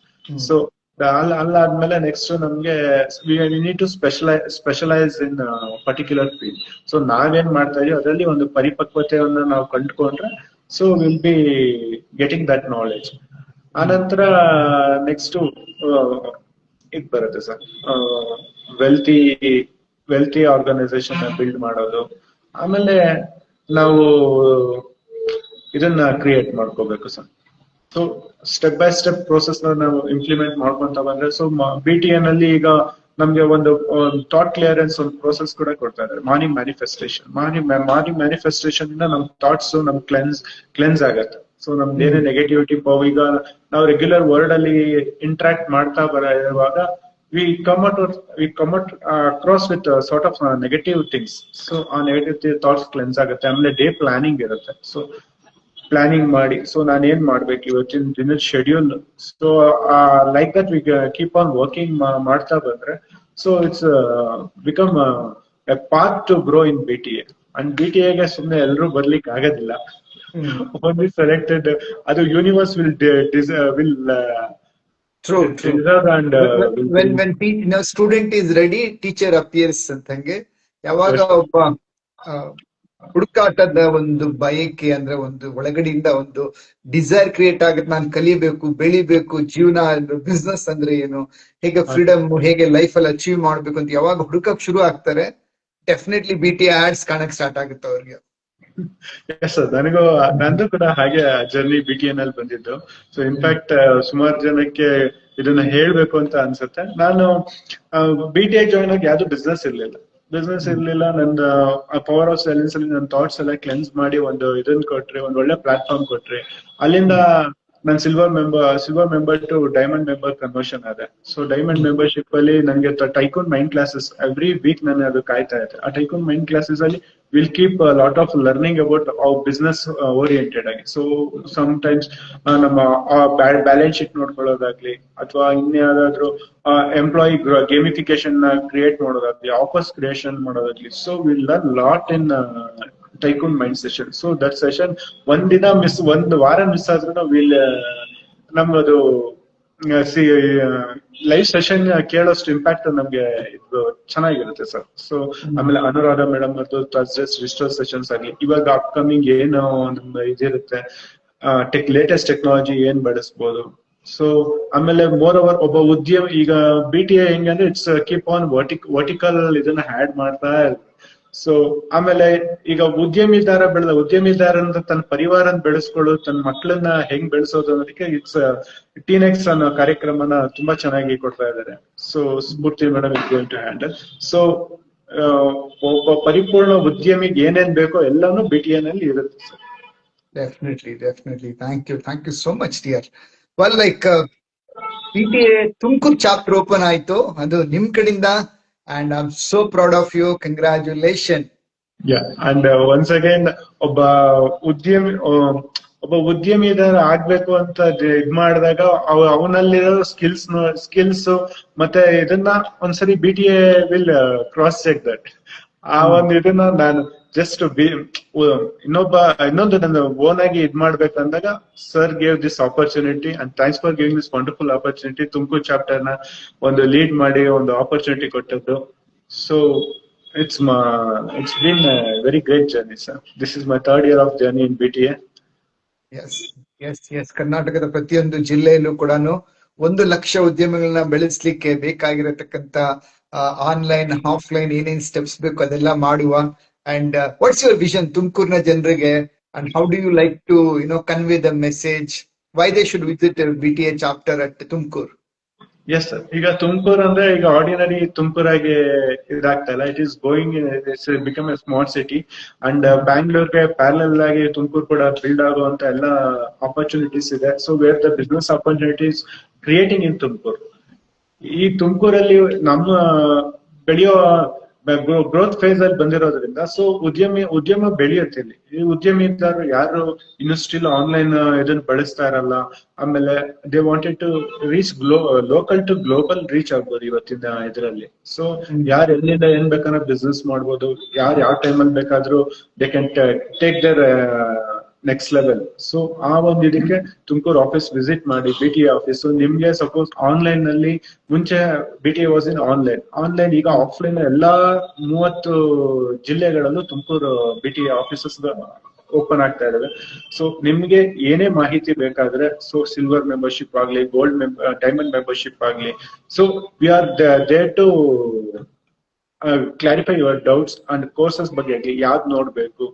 so ಅಲ್ಲ ಅಲ್ಲಾದ್ಮೇಲೆ ನೆಕ್ಸ್ಟ್ ನಮ್ಗೆ need to specialise specialise in particular field so ನಾವೇನ್ ಮಾಡ್ತಾ ಇದೀವಿ ಅದರಲ್ಲಿ ಒಂದು ಪರಿಪಕ್ವತೆಯನ್ನ ನಾವು ಕಂಡುಕೊಂಡ್ರೆ so will be getting that knowledge ಆನಂತರ ನೆಕ್ಸ್ಟ್ ಇದು ಬರುತ್ತೆ sir wealthy wealthy organisation build ಮಾಡೋದು. ಆಮೇಲೆ ನಾವು ಇದನ್ನ ಕ್ರಿಯೇಟ್ ಮಾಡ್ಕೋಬೇಕು sir so step by step process ನಾವು ಇಂಪ್ಲಿಮೆಂಟ್ ಮಾಡ್ಕೊಂತ ಬಂದ್ರೆ ಸೊ ಬಿ ಟಿ ಎನ್ ಅಲ್ಲಿ ಈಗ ನಮ್ಗೆ ಒಂದು ಥಾಟ್ ಕ್ಲಿಯರೆನ್ಸ್ ಒಂದು ಪ್ರೋಸೆಸ್ ಕೂಡ ಕೊಡ್ತಾ ಇದ್ದಾರೆ morning manifestation morning morning manifestation ಇಂದ ನಮ್ ಥಾಟ್ಸ್ ನಮ್ ಕ್ಲೆನ್ಸ್ ಕ್ಲೆನ್ಸ್ ಆಗತ್ತೆ. ಸೊ ನಮ್ದು ಏನೇ ನೆಗೆಟಿವಿಟಿ ಈಗ ನಾವು ರೆಗ್ಯುಲರ್ ವರ್ಲ್ಡ್ ಅಲ್ಲಿ ಇಂಟ್ರಾಕ್ಟ್ ಮಾಡ್ತಾ ಬರ ಇರುವಾಗ we come we come across with sort of negative things so ಆ ನೆಗೆಟಿವ್ ಥಾಟ್ಸ್ ಕ್ಲೆನ್ಸ್ ಆಗುತ್ತೆ. ಆಮೇಲೆ ಡೇ ಪ್ಲಾನಿಂಗ್ ಇರುತ್ತೆ. ಸೊ ಪ್ಲಾನಿಂಗ್ ಮಾಡಿ. ಸೊ ನಾನು ಏನ್ ಮಾಡ್ಬೇಕು ಇವತ್ತಿನ ದಿನದ schedule so like that we keep on working ಮಾಡ್ತಾ ಬಂದ್ರೆ so it's become a part to grow in B T A and B T ಎಗೆ ಸುಮ್ಮನೆ ಎಲ್ಲರೂ ಬರ್ಲಿಕ್ಕೆ ಆಗೋದಿಲ್ಲ. ಓನ್ಲಿ ಸೆಲೆಕ್ಟೆಡ್ ಅದು universe will will True, true. Deserve and when when pe- you know, student is ready, teacher appears ಅಂತಂಗೆ ಯಾವಾಗ ಒಬ್ಬ ಹುಡುಕಾಟದ ಒಂದು ಬಯಕೆ ಅಂದ್ರೆ ಒಂದು ಒಳಗಡೆಯಿಂದ ಒಂದು ಡಿಸೈರ್ ಕ್ರಿಯೇಟ್ ಆಗುತ್ತೆ ನಾನು ಕಲಿಬೇಕು ಬೆಳಿಬೇಕು ಜೀವನ ಬಿಸ್ನೆಸ್ ಅಂದ್ರೆ ಏನು ಹೇಗೆ ಫ್ರೀಡಮ್ ಹೇಗೆ ಲೈಫ್ ಅಲ್ಲಿ ಅಚೀವ್ ಮಾಡ್ಬೇಕು ಅಂತ ಯಾವಾಗ ಹುಡುಕಕ್ ಶುರು ಆಗ್ತಾರೆ ಡೆಫಿನೆಟ್ಲಿ ಬಿ ಟಿ ಆಡ್ಸ್ ಕಾಣಕ್ ಸ್ಟಾರ್ಟ್ ಆಗುತ್ತೆ ಅವ್ರಿಗೆ. ಎಸ್ ನನಗೂ ನಂದು ಕೂಡ ಹಾಗೆ ಜರ್ನಿ ಬಿ ಟಿ ಎನ್ ಅಲ್ಲಿ ಬಂದಿದ್ದು. ಸೊ ಇನ್ಫ್ಯಾಕ್ಟ್ ಸುಮಾರು ಜನಕ್ಕೆ ಇದನ್ನ ಹೇಳ್ಬೇಕು ಅಂತ ಅನ್ಸುತ್ತೆ. ನಾನು ಬಿ ಟಿ ಐ ಜಾಯ್ನ್ ಆಗಿ ಯಾವ್ದು ಬಿಸ್ನೆಸ್ ಇರ್ಲಿಲ್ಲ. ಬಿಸ್ನೆಸ್ ಇರ್ಲಿಲ್ಲ ನನ್ನ ಪವರ್ ಆಫ್ ಸೈಲೆನ್ಸ್ ಅಲ್ಲಿ ನನ್ನ ಥಾಟ್ಸ್ ಎಲ್ಲ ಕ್ಲೆನ್ಸ್ ಮಾಡಿ ಒಂದು ಇದನ್ ಕೊಟ್ರಿ, ಒಂದ್ ಒಳ್ಳೆ ಪ್ಲಾಟ್ಫಾರ್ಮ್ ಕೊಟ್ರಿ, ಅಲ್ಲಿಂದ ನಾನು silver member silver member to diamond member conversion ಆದೆ. ಸೊ ಡೈಮಂಡ್ ಮೆಂಬರ್ಶಿಪ್ ಅಲ್ಲಿ ನನಗೆ tycoon mind classes every week ನಾನು ಅದು ಕಾಯ್ತಾ ಇದ್ದೆ. ಆ ಟೈಕೋನ್ ಮೈಂಡ್ ಕ್ಲಾಸಸ್ ಅಲ್ಲಿ will keep lot of learning about our business oriented ಆಗಿ. ಸೊ ಸಮ್ ಟೈಮ್ಸ್ ನಮ್ಮ ಬ್ಯಾಲೆನ್ಸ್ ಶೀಟ್ ನೋಡ್ಕೊಳ್ಳೋದಾಗ್ಲಿ ಅಥವಾ ಇನ್ಯಾವ್ದಾದ್ರು ಎಂಪ್ಲಾಯಿ ಗೇಮಿಫಿಕೇಶನ್ ಕ್ರಿಯೇಟ್ ಮಾಡೋದಾಗ್ಲಿ ಆಫರ್ಸ್ ಕ್ರಿಯೇಷನ್ ಮಾಡೋದಾಗ್ಲಿ. So will learn lot in tycoon mind session so that session ಒಂದಿನ miss ಒಂದ್ ವಾರ ಮಿಸ್ ಆದ್ರೂ ವಿಲ್ ನಮ್ಮದು ಲೈವ್ ಸೆಷನ್ ಕೇಳೋಷ್ಟು ಇಂಪ್ಯಾಕ್ಟ್ ನಮ್ಗೆ ಇದು ಚೆನ್ನಾಗಿರುತ್ತೆ ಸರ್. ಸೊ ಆಮೇಲೆ ಅನುರಾಧ ಮೇಡಮ್ ಮತ್ತು ರಿಸ್ಟೋರ್ ಸೆಷನ್ಸ್ ಆಗ್ಲಿ, ಇವಾಗ ಅಪ್ಕಮಿಂಗ್ ಏನು ನಮ್ಮ ಇದಿರುತ್ತೆ ಟೆಕ್ ಲೇಟೆಸ್ಟ್ ಟೆಕ್ನಾಲಜಿ ಏನ್ ಬಳಸ್ಬೋದು. ಸೊ ಆಮೇಲೆ ಮೋರ್ ಓವರ್ ಒಬ್ಬ ಉದ್ಯಮ, ಈಗ ಬಿ ಟಿ ಐ ಹೆಂಗಂದ್ರೆ ಇಟ್ಸ್ ಕೀಪ್ ಆನ್ ವರ್ಟಿಕ್ ವರ್ಟಿಕಲ್ ಇದನ್ನ ಹ್ಯಾಡ್ ಮಾಡ್ತಾ ಸೊ ಆಮೇಲೆ ಈಗ ಉದ್ಯಮಿದಾರ ಬೆಳೆದ, ಉದ್ಯಮಿದಾರ ಅಂದ್ರೆ ತನ್ನ ಪರಿವಾರನ ಬೆಳೆಸ್ಕೊಳ್ಳೋದು ತನ್ನ ಮಕ್ಕಳನ್ನ ಹೆಂಗ್ ಬೆಳೆಸೋದು ಅನ್ನೋದಕ್ಕೆ ಇಟ್ಸ್ ಟೀನೆಕ್ಸ್ ಅನ್ನೋ ಕಾರ್ಯಕ್ರಮನ ತುಂಬಾ ಚೆನ್ನಾಗಿ ಕೊಡ್ತಾ ಇದ್ದಾರೆ. So Spoorthi madam is going to handle so ಒಬ್ಬ ಪರಿಪೂರ್ಣ ಉದ್ಯಮಿಗೆ ಏನೇನ್ ಬೇಕೋ ಎಲ್ಲಾನು ಬಿ ಟಿ ಎನ್ ಅಲ್ಲಿ ಇರುತ್ತೆ sir definitely definitely thank you thank you so much dear well like P T A Tumakuru chapter open ಆಯ್ತು. ಅದು ನಿಮ್ ಕಡೆಯಿಂದ and am so proud of you congratulation yeah and once again ಒಬ್ಬ ಉದ್ಯಮಿ ಒಬ್ಬ ಉದ್ಯಮಿದಾರ ಆಗ್ಬೇಕು ಅಂತ ಇದ್ ಮಾಡಿದಾಗ ಅವನಲ್ಲಿರೋ ಸ್ಕಿಲ್ಸ್ ಸ್ಕಿಲ್ಸ್ ಮತ್ತೆ ಇದನ್ನ ಒಂದ್ಸರಿ B T A will cross check that ಆ ಒಂದು ಇದನ್ನ ನಾನು ಜಸ್ಟ್ ಇನ್ನೊಬ್ಬ, ಇನ್ನೊಂದು ನನ್ನ ಓನ್ ಆಗಿ ಇದ್ ಮಾಡ್ಬೇಕಂದಾಗ sir gave this opportunity and thanks for giving this wonderful opportunity Tumakuru ಚಾಪ್ಟರ್ನ ಒಂದು ಲೀಡ್ ಮಾಡಿ ಒಂದು ಆಪರ್ಚುನಿಟಿ ಕೊಟ್ಟದ್ದು. So it's it's been very great journey sir this is my third year of journey in B T S S S ಕರ್ನಾಟಕದ ಪ್ರತಿಯೊಂದು ಜಿಲ್ಲೆಯಲ್ಲೂ ಕೂಡ ಒಂದು ಲಕ್ಷ ಉದ್ಯಮಗಳನ್ನ ಬೆಳೆಸಲಿಕ್ಕೆ ಬೇಕಾಗಿರತಕ್ಕಂತ ಆನ್ಲೈನ್ ಆಫ್ಲೈನ್ ಏನೇನ್ ಸ್ಟೆಪ್ಸ್ ಬೇಕು ಅದೆಲ್ಲ ಮಾಡುವ. ಅಂಡ್ ವಾಟ್ಸ್ ಯುವರ್ ವಿಷನ್ ತುಮಕೂರಿನ ಜನರಿಗೆ? And how do you like to you know convey the message why they should visit B T H after at Tumakuru? Yes sir ಈಗ ತುಮಕೂರು ಅಂದ್ರೆ ಈಗ ಆರ್ಡಿನರಿ ತುಮಕೂರಾಗಿ ಇದಾಗ್ತಾ ಇಲ್ಲ. It is going it's become a smart city and ಬ್ಯಾಂಗ್ಳೂರ್ಗೆ parallel ಆಗಿ ತುಮಕೂರು ಕೂಡ build ಆಗುವಂತ ಎಲ್ಲ ಆಪರ್ಚುನಿಟೀಸ್ ಇದೆ. So where the business opportunities creating in Tumakuru. ಈ ತುಮಕೂರಲ್ಲಿ ನಮ್ಮ ಬೆಳೆಯೋ ಗ್ರೋತ್ ಫೇಸ್ ಅಲ್ಲಿ ಬಂದಿರೋದ್ರಿಂದ ಸೊ ಉದ್ಯಮಿ, ಉದ್ಯಮ ಬೆಳೆಯುತ್ತೆ ಇಲ್ಲಿ. ಈ ಉದ್ಯಮಿದಾರರು ಯಾರು ಇನ್ನು ಸ್ಟಿಲ್ ಆನ್ಲೈನ್ ಇದನ್ನ ಬಳಸ್ತಾ ಇರಲ್ಲ. ಆಮೇಲೆ they wanted to reach glow local to global reach ಆಗ್ಬೋದು ಇವತ್ತಿನ ಇದರಲ್ಲಿ. ಸೊ ಯಾರು ಎಲ್ಲಿಂದ ಏನ್ ಬೇಕಾದ್ರೆ ಬಿಸ್ನೆಸ್ ಮಾಡ್ಬೋದು, ಯಾರು ಯಾವ ಟೈಮಲ್ಲಿ ಬೇಕಾದ್ರೂ they can take their next level so ಆ ಒಂದು ಇದಕ್ಕೆ ತುಮಕೂರು ಆಫೀಸ್ ವಿಸಿಟ್ ಮಾಡಿ ಬಿ ಟಿ ಆಫೀಸ್ ನಿಮ್ಗೆ ಸಪೋಸ್ ಆನ್ಲೈನ್ನಲ್ಲಿ ಮುಂಚೆ B T was in online online ಈಗ ಆಫ್ಲೈನ್ ಎಲ್ಲಾ ಮೂವತ್ತು ಜಿಲ್ಲೆಗಳಲ್ಲೂ Tumakuru B T offices open ಆಗ್ತಾ ಇದಾವೆ. ಸೊ ನಿಮ್ಗೆ ಏನೇ ಮಾಹಿತಿ ಬೇಕಾದ್ರೆ ಸೊ ಸಿಲ್ವರ್ ಮೆಂಬರ್ಶಿಪ್ ಆಗ್ಲಿ ಗೋಲ್ಡ್ ಡೈಮಂಡ್ ಮೆಂಬರ್ಶಿಪ್ ಆಗ್ಲಿ so we are there to clarify your doubts and courses ಬಗ್ಗೆ ಯಾವ್ದು ನೋಡ್ಬೇಕು.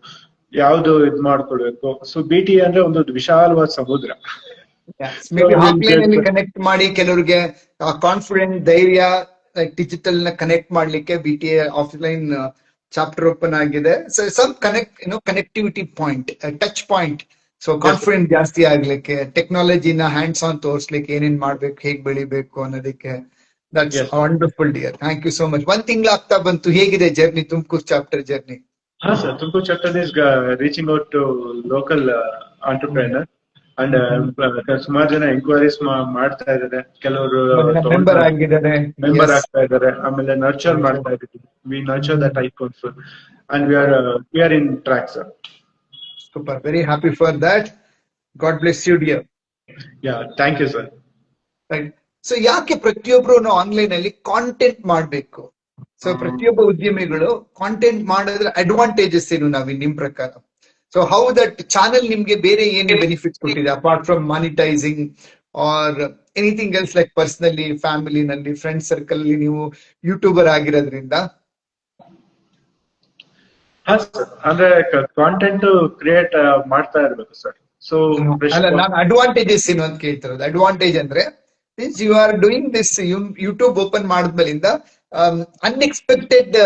ಯಾವ್ದು ಇದ್ ಮಾಡ್ಕೊಳ್ಬೇಕು? ಸೊ ಬಿ ಟಿ ಅಂದ್ರೆ ಒಂದು ವಿಶಾಲವಾದ ಸಮುದ್ರ. ಕನೆಕ್ಟ್ ಮಾಡಿ ಕೆಲವರಿಗೆ ಕಾನ್ಫಿಡೆಂಟ್ ಧೈರ್ಯ ಡಿಜಿಟಲ್ನ ಕನೆಕ್ಟ್ ಮಾಡ್ಲಿಕ್ಕೆ B T offline chapter open ಆಗಿದೆ. ಸೊ ಸಮ್ ಕನೆಕ್ಟ್ ಏನೋ connectivity point touch point so confident ಜಾಸ್ತಿ ಆಗ್ಲಿಕ್ಕೆ ಟೆಕ್ನಾಲಜಿನ ಹ್ಯಾಂಡ್ಸ್ ಆನ್ ತೋರ್ಸ್ಲಿಕ್ಕೆ ಏನೇನ್ ಮಾಡ್ಬೇಕು ಹೇಗ್ ಬೆಳಿಬೇಕು ಅನ್ನೋದಕ್ಕೆ. That's. Wonderful dear thank you so much ಒಂದ್ ತಿಂಗಳು ಆಗ್ತಾ ಬಂತು. ಹೇಗಿದೆ ಜರ್ನಿ ತುಮಕೂರು ಚಾಪ್ಟರ್ ಜರ್ನಿ ಹಾ sir. is uh, is reaching out to local entrepreneur and ಸುಮಾರು ಜನ ಎಂಕ್ವೈರೀಸ್ ಮಾಡ್ತಾ ಇದ್ದಾರೆ. ಕೆಲವರು ಮೆಂಬರ್ ಆಗಿದ್ದಾರೆ. ಮೆಂಬರ್ ಆಗ್ತಾ ಇದ್ದಾರೆ. ಆಮೇಲೆ ನರ್ಚರ್ ಮಾಡ್ತಾ ಇದ್ದೀವಿ. We nurture that I council and we are we are in track sir Super. Very happy for that. God bless you, dear. Yeah thank you sir. So ಯಾಕೆ ಪ್ರತಿಯೊಬ್ರು ಆನ್ಲೈನ್ ಅಲ್ಲಿ content ಮಾಡ್ಬೇಕು? So ಪ್ರತಿಯೊಬ್ಬ ಉದ್ಯಮಿಗಳು content ಮಾಡಿದ್ರೆ advantages ಏನು ನಾವಿ ನಿಮ್ ಪ್ರಕಾರ? ಸೊ ಹೌ ದಟ್ ಚಾನೆಲ್ ನಿಮ್ಗೆ ಬೇರೆ ಏನೇ ಬೆನಿಫಿಟ್ ಕೊಟ್ಟಿದೆ apart from monetizing or anything else like personally ಫ್ಯಾಮಿಲಿನಲ್ಲಿ friend circle ಅಲ್ಲಿ ನೀವು ಯೂಟ್ಯೂಬರ್ ಆಗಿರೋದ್ರಿಂದ? ಅಂದ್ರೆ ಕಾಂಟೆಂಟ್ ಕ್ರಿಯೇಟ್ ಮಾಡ್ತಾ ಇರ್ಬೇಕು ಸರ್ ಸೊ ಅಲ್ಲ ನಾನು ಅಡ್ವಾಂಟೇಜಸ್ ಏನು ಅಂತ ಕೇಳ್ತಿರೋದು? ಅಡ್ವಾಂಟೇಜ್ ಅಂದ್ರೆ you are doing this YouTube open ಮಾಡಿದ್ಮೇಲಿಂದ unexpected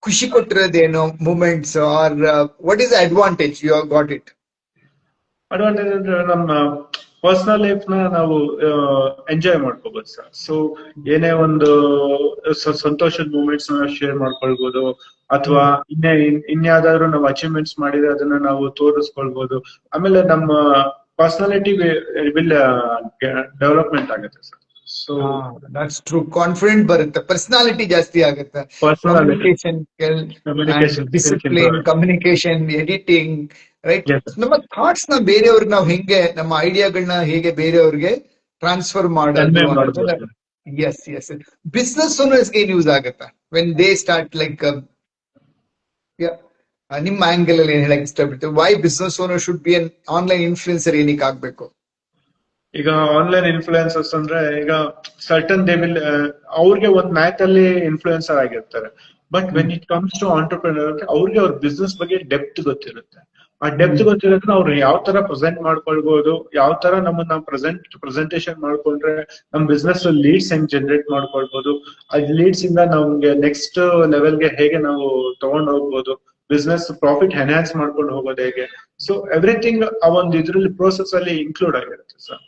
ಖುಷಿ ಕೊಟ್ಟಿರೋದೇನು moments are what is advantage you are got it advantage ಅಂದ್ರೆ ನಮ್ಮ ಪರ್ಸನಲ್ ಲೈಫ್ನ ನಾವು ಎಂಜಾಯ್ ಮಾಡ್ಕೋಬಹುದು ಸರ್. ಸೊ ಏನೇ ಒಂದು ಸ- ಸಂತೋಷದ ಮೂಮೆಂಟ್ಸ್ನ ಶೇರ್ ಮಾಡ್ಕೊಳ್ಬಹುದು ಅಥವಾ ಇನ್ನೇ ಇನ್- ಇನ್ಯಾವ್ದಾದ್ರು ನಾವು ಅಚೀವ್ಮೆಂಟ್ಸ್ ಮಾಡಿದ್ರೆ ಅದನ್ನ ನಾವು ತೋರಿಸ್ಕೊಳ್ಬಹುದು ಆಮೇಲೆ ನಮ್ಮ ಪರ್ಸನಾಲಿಟಿ ವಿಲ್ ಡೆವಲಪ್ಮೆಂಟ್ ಆಗುತ್ತೆ sir. So that's true confident ಬರುತ್ತೆ. ಪರ್ಸನಾಲಿಟಿ ಜಾಸ್ತಿ ಆಗುತ್ತೆ. Communication Communication discipline communication editing right. ನಮ್ಮ ಥಾಟ್ಸ್ನ ಬೇರೆಯವ್ರಿಗೆ ನಾವು ಹೆಂಗೆ ನಮ್ಮ ಐಡಿಯಾಗಳನ್ನ ಹೇಗೆ ಬೇರೆಯವ್ರಿಗೆ ಟ್ರಾನ್ಸ್ಫರ್ ಮಾಡೋದು ಎಸ್ ಎಸ್ ಬಿಸ್ನೆಸ್ ಓನರ್ಸ್ ಏನ್ ಯೂಸ್ ಆಗುತ್ತೆ. ವೆನ್ ದೇ ಸ್ಟಾರ್ಟ್ ಲೈಕ್ ನಿಮ್ಮ ಆಂಗಲ್ ಅಲ್ಲಿ ಏನ್ ಹೇಳಕ್ ಇಷ್ಟಪಡ್ತೀವಿ why business owner should be an online influencer ಏನಕ್ಕೆ ಆಗ್ಬೇಕು? ಈಗ ಆನ್ಲೈನ್ ಇನ್ಫ್ಲೂಯೆನ್ಸಸ್ ಅಂದ್ರೆ ಈಗ ಸರ್ಟನ್ ದೇ ವಿಲ್ ಅವ್ರಿಗೆ ಒಂದ್ ಮ್ಯಾಚ್ ಅಲ್ಲಿ ಇನ್ಫ್ಲೂಯೆನ್ಸರ್ ಆಗಿರ್ತಾರೆ. But when it comes to entrepreneur ಅವ್ರಿಗೆ ಅವ್ರ ಬಿಸ್ನೆಸ್ ಬಗ್ಗೆ ಡೆಪ್ತ್ ಗೊತ್ತಿರುತ್ತೆ. ಆ ಡೆಪ್ತ್ ಗೊತ್ತಿರೋದ್ರೆ ಅವ್ರು ಯಾವ ತರ ಪ್ರೆಸೆಂಟ್ ಮಾಡ್ಕೊಳ್ಬಹುದು ಯಾವ ತರ ನಮ್ಮನ್ನ ಪ್ರೆಸೆಂಟ್ ಪ್ರೆಸೆಂಟೇಶನ್ ಮಾಡ್ಕೊಂಡ್ರೆ ನಮ್ ಬಿಸ್ನೆಸ್ ಲೀಡ್ಸ್ ಹೆಂಗ್ ಜನರೇಟ್ ಮಾಡ್ಕೊಳ್ಬಹುದು ಆ ಲೀಡ್ಸ್ ಇಂದ ನಮ್ಗೆ ನೆಕ್ಸ್ಟ್ ಲೆವೆಲ್ಗೆ ಹೇಗೆ ನಾವು ತಗೊಂಡ್ ಹೋಗ್ಬೋದು ಬಿಸ್ನೆಸ್ ಪ್ರಾಫಿಟ್ ಎನ್ಹಾನ್ಸ್ ಮಾಡ್ಕೊಂಡು ಹೋಗೋದು ಹೇಗೆ. ಸೊ ಎವ್ರಿಥಿಂಗ್ ಆ ಒಂದು ಇದ್ರಲ್ಲಿ ಪ್ರೋಸೆಸ್ ಅಲ್ಲಿ ಇನ್ಕ್ಲೂಡ್ ಆಗಿರುತ್ತೆ ಸರ್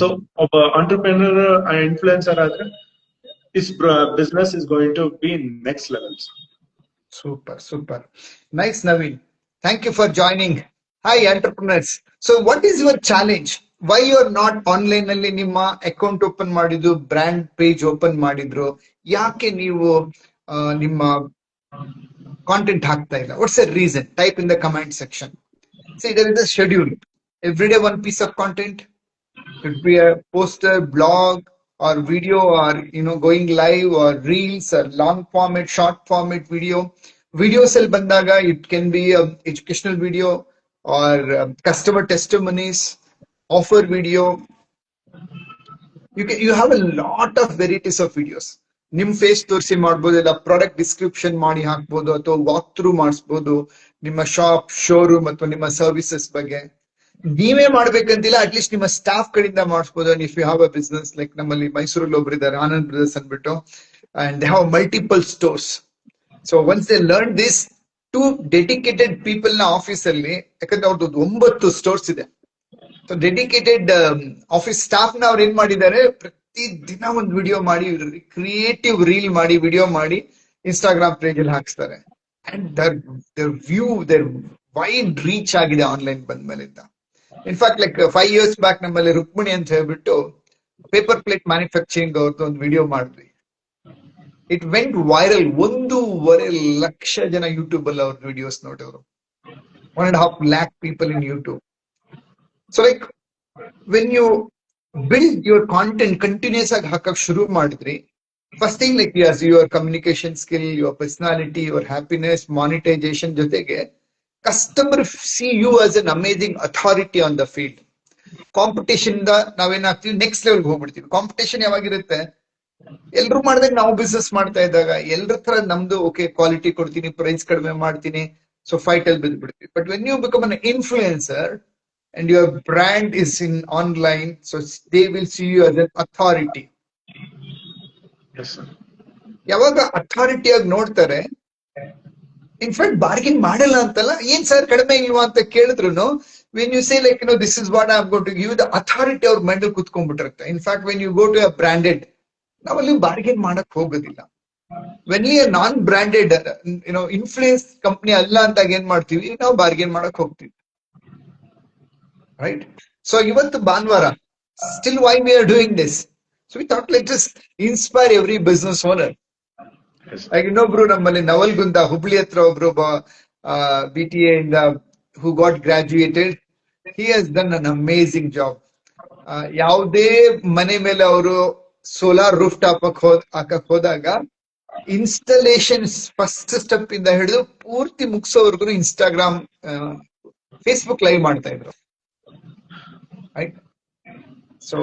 ಸೊ ಒಬ್ಬ ಆಂಟರ್ಪ್ರಿನರ್ influencer ಆದ್ರೆ is business is going to be next level Super, super. Nice, Naveen Thank you for joining. Hi, entrepreneurs. So, what is your challenge? Why you are not online ಅಲ್ಲಿ ನಿಮ್ಮ account open ಮಾಡಿದ್ರು brand page open ಮಾಡಿದ್ರು? ಯಾಕೆ ನೀವು ನಿಮ್ಮ content ಹಾಕ್ತಾ ಇಲ್ಲ? What's a reason type in the comment section so ಇದರಿಂದ is schedule every day one piece of content could be a poster, blog, or video, or you know, going live, or reels, or long format, short format video. Videos al bandaga, it can be a educational video or um, customer testimonies, offer video. You can you have a lot of varieties of videos. ನಿಮ್ face ತೋರಿಸಿ ಮಾಡ್ಬೋದು ಇಲ್ಲ product description ಮಾಡಿ ಹಾಕ್ಬೋದು ಅಥವಾ walk through ಮಾಡಿಸ್ಬೋದು ನಿಮ್ಮ shop showroom ಅಥವಾ ನಿಮ್ಮ ಸರ್ವಿಸಸ್ ಬಗ್ಗೆ ನೀವೇ ಮಾಡ್ಬೇಕಂತಿಲ್ಲ ಅಟ್ಲೀಸ್ಟ್ ನಿಮ್ಮ ಸ್ಟಾಫ್ ಕಡೆಯಿಂದ ಮಾಡಿಸ್ಬೋದು. If you have a business like ನಮ್ಮಲ್ಲಿ ಮೈಸೂರಲ್ಲಿ ಒಬ್ರು ಇದ್ದಾರೆ ಆನಂದ್ ಬ್ರದರ್ಸ್ ಅಂದ್ಬಿಟ್ಟು and they have multiple stores so once they learn this to dedicated ಪೀಪಲ್ನ office ಅಲ್ಲಿ, ಯಾಕಂದ್ರೆ ಅವ್ರದ್ದು ಒಂಬತ್ತು ಸ್ಟೋರ್ಸ್ ಇದೆ. ಸೊ ಡೆಡಿಕೇಟೆಡ್ ಆಫೀಸ್ ಸ್ಟಾಫ್ನ ಅವ್ರು ಏನ್ ಮಾಡಿದ್ದಾರೆ ಪ್ರತಿ ದಿನ ಒಂದು ವಿಡಿಯೋ ಮಾಡಿ ಕ್ರಿಯೇಟಿವ್ ರೀಲ್ ಮಾಡಿ ವಿಡಿಯೋ ಮಾಡಿ ಇನ್ಸ್ಟಾಗ್ರಾಮ್ ಪೇಜ್ ಅಲ್ಲಿ ಹಾಕ್ಸ್ತಾರೆ. And their their view their wide reach ಆಗಿದೆ online ಬಂದ್ಮೇಲಿಂದ. In fact like five years back ನಮ್ಮಲ್ಲಿ ರುಕ್ಮಿಣಿ ಅಂತ ಹೇಳ್ಬಿಟ್ಟು ಪೇಪರ್ ಪ್ಲೇಟ್ ಮ್ಯಾನುಫ್ಯಾಕ್ಚರಿಂಗ್ ಅವ್ರದ್ದು ಒಂದು ವಿಡಿಯೋ ಮಾಡಿದ್ವಿ. ಇಟ್ ವೆಂಟ್ ವೈರಲ್ ಒಂದೂವರೆ ಲಕ್ಷ ಜನ ಯೂಟ್ಯೂಬ್ ಅಲ್ಲಿ ಅವ್ರ ವಿಡಿಯೋಸ್ ನೋಡಿದ್ರು. One and half lakh people in YouTube so like when you build your content continuous ಆಗಿ ಹಾಕಕ್ ಶುರು ಮಾಡಿದ್ರಿ first thing like your communication skill your personality your happiness monetization ಜೊತೆಗೆ customer see you as an amazing authority on the field competition ಇಂದ ನಾವೇನಾಗ್ತೀವಿ next level ಹೋಗ್ಬಿಡ್ತೀವಿ. Competition ಯಾವಾಗಿರುತ್ತೆ? ಎಲ್ರು ಮಾಡಿದಾಗ ನಾವು ಬಿಸ್ನೆಸ್ ಮಾಡ್ತಾ ಇದ್ದಾಗ ಎಲ್ರ ತರ ನಮ್ದು ಓಕೆ ಕ್ವಾಲಿಟಿ ಕೊಡ್ತೀನಿ ಪ್ರೈಸ್ ಕಡಿಮೆ ಮಾಡ್ತೀನಿ ಸೊ ಫೈಟ್ ಅಲ್ಲಿ ಬಿದ್ದ್ಬಿಡ್ತೀವಿ but when you become an influencer and your brand is in online so they will see you as an authority ಯಾವಾಗ ಅಥಾರಿಟಿ ಆಗಿ ನೋಡ್ತಾರೆ ಇನ್ಫ್ಯಾಕ್ಟ್ ಬಾರ್ಗಿನ್ ಮಾಡಲ್ಲ ಅಂತಲ್ಲ, ಏನ್ ಸರ್ ಕಡಿಮೆ ಇಲ್ವಾ ಅಂತ ಕೇಳಿದ್ರು when you say like no this is what I go to give the authority ಅವ್ರ mind ಕುತ್ಕೊಂಡ್ಬಿಟ್ಟಿರುತ್ತೆ. In fact when you go to a branded ನಾವಲ್ಲಿ ಬಾರ್ಗಿನ್ ಮಾಡಕ್ ಹೋಗೋದಿಲ್ಲ. ವೆನ್ ಯು ನಾನ್ ಬ್ರಾಂಡೆಡ್ ಏನೋ ಇನ್ಫ್ಲೂಯೆನ್ಸ್ ಕಂಪ್ನಿ ಅಲ್ಲ ಅಂತ ಏನ್ ಮಾಡ್ತೀವಿ, ನಾವು ಬಾರ್ಗೇನ್ ಮಾಡಕ್ ಹೋಗ್ತೀವಿ. ರೈಟ್ ಸೊ ಇವತ್ತು ಭಾನುವಾರ still why we are doing this so we thought like just inspire every business owner ಈಗ ಇನ್ನೊಬ್ರು ನಮ್ಮಲ್ಲಿ ನವಲ್ಗುಂದ ಹುಬ್ಳಿ ಹತ್ರ ಒಬ್ರು ಬಿ ಟಿ ಇಂದ ಹೂ got graduated he has done an amazing job ಯಾವುದೇ ಮನೆ ಮೇಲೆ ಅವರು ಸೋಲಾರ್ ರೂಫ್ ಟಾಪ್ ಹಾಕಕ್ ಹೋದಾಗ ಇನ್ಸ್ಟಾಲೇಷನ್ ಫಸ್ಟ್ ಸ್ಟೆಪ್ ಇಂದ ಹಿಡಿದು ಪೂರ್ತಿ ಮುಗಿಸೋವರೆಗೂ ಇನ್ಸ್ಟಾಗ್ರಾಮ್ ಫೇಸ್ಬುಕ್ ಲೈವ್ ಮಾಡ್ತಾ ಇದ್ರು. ಸೊ